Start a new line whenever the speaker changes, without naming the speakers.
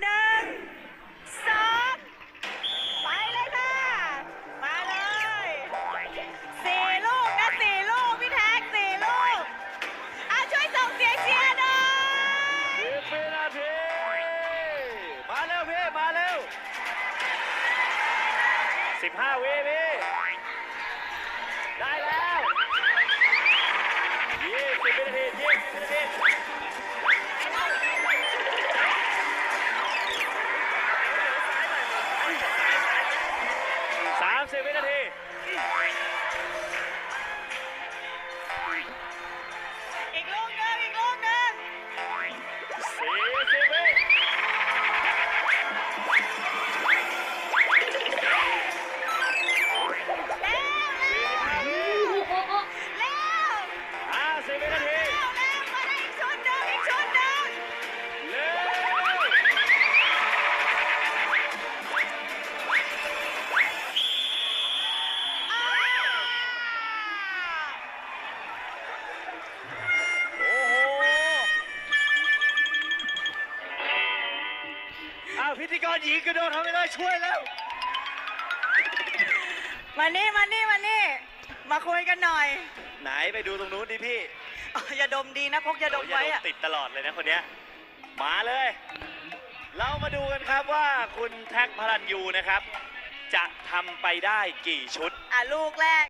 หนึ่งสองไปเลยค่ะ มาเลยสี่ลูกนะสี่ลูกพี่แท็กสี่ลูกอะช่วยส่งเสียงเชียร์หน่อย
สิบวินาที มาเร็วพี่มาเร็วสิบห้าวิพี่ได้แล้วยี่สิบวินาทียี่สิบวินาที สามสิบวินาที พิธีกรหญิงกระโดดทำไม่ได้ช่วยแล้ว
มานี่มานี่มานี่ มาคุยกันหน่อย
ไหนไปดูตรงนู้นดิพี่
อ๋ออย่าดมดีนะพกยาดม
โอ้ยอย่า
ไว้
ด
อะ
มติดตลอดเลยนะคนเนี้ย มาเลย เรามาดูกันครับว่าคุณแท็กพลันยูนะครับ จะทำไปได้กี่ชุด
อะลูกแรก